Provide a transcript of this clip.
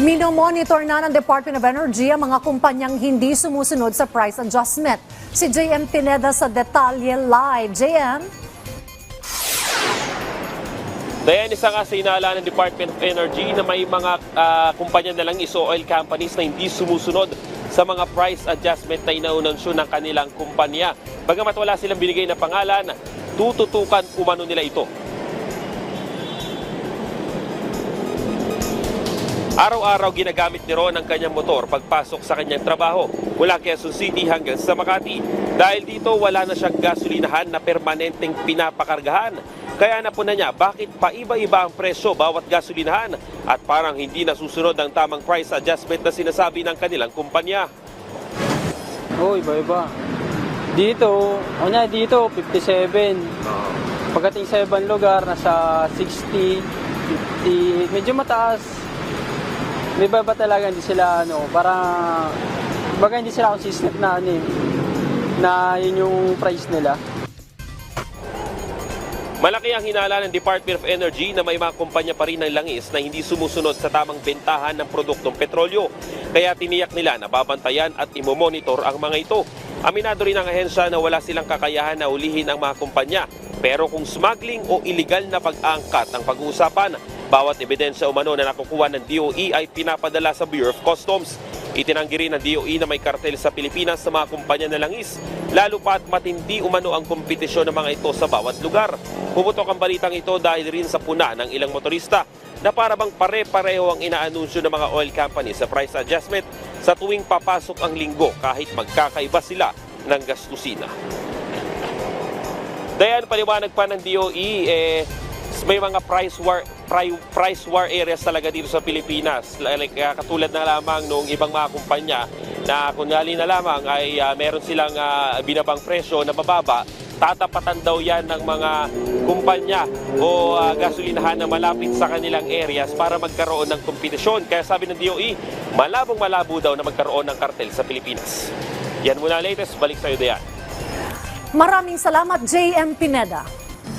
Minomonitor na ng Department of Energy ang mga kumpanyang hindi sumusunod sa price adjustment. Si JM Pineda sa Detalye Live. JM? Dayan, isa nga sa inala ng Department of Energy na may mga ah, kumpanya na lang iso oil companies na hindi sumusunod sa mga price adjustment na inaunansyo ng kanilang kumpanya. Bagamat wala silang binigay na pangalan, tututukan umano nila ito. Araw-araw ginagamit ni Ron ang kanyang motor pagpasok sa kanyang trabaho mula Quezon City hanggang sa Makati. Dahil dito wala na siyang gasolinahan na permanenteng pinapakargahan. Kaya napuna niya bakit paiba-iba ang presyo bawat gasolinahan at parang hindi nasusunod ang tamang price adjustment na sinasabi ng kanilang kumpanya. Oo, iba-iba. Dito, o niya, dito, 57. Pagdating sa ibang lugar, nasa 60, 50, medyo mataas. May iba ba talaga, hindi sila, ano, parang, baga hindi sila consistent na, ano, eh, na yun yung price nila. Malaki ang hinala ng Department of Energy na may mga kumpanya pa rin ng langis na hindi sumusunod sa tamang bentahan ng produktong petrolyo. Kaya tiniyak nila na babantayan at imomonitor ang mga ito. Aminado rin ang ahensya na wala silang kakayahan na ulihin ang mga kumpanya. Pero kung smuggling o illegal na pag-angkat ang pag-uusapan, bawat ebidensya umano na nakukuha ng DOE ay pinapadala sa Bureau of Customs. Itinanggi rin ng DOE na may kartel sa Pilipinas sa mga kumpanya na langis, lalo pa at matindi umano ang kompetisyon ng mga ito sa bawat lugar. Pumutok ang balitang ito dahil rin sa puna ng ilang motorista na para bang pare-pareho ang inaanunsyo ng mga oil company sa price adjustment sa tuwing papasok ang linggo kahit magkakaiba sila ng gastusina. Dayan, paliwanag pa ng DOE, eh, may mga price war price war areas talaga dito sa Pilipinas. Like uh, katulad na lamang nung ibang mga kumpanya na kunyali na lamang ay uh, meron silang uh, binabang presyo na mababa, tatapatan daw yan ng mga kumpanya o uh, gasolinahan na malapit sa kanilang areas para magkaroon ng kompetisyon. Kaya sabi ng DOE, malabong malabo daw na magkaroon ng kartel sa Pilipinas. Yan muna latest, balik sa'yo Dayan. Maraming salamat, JM Pineda.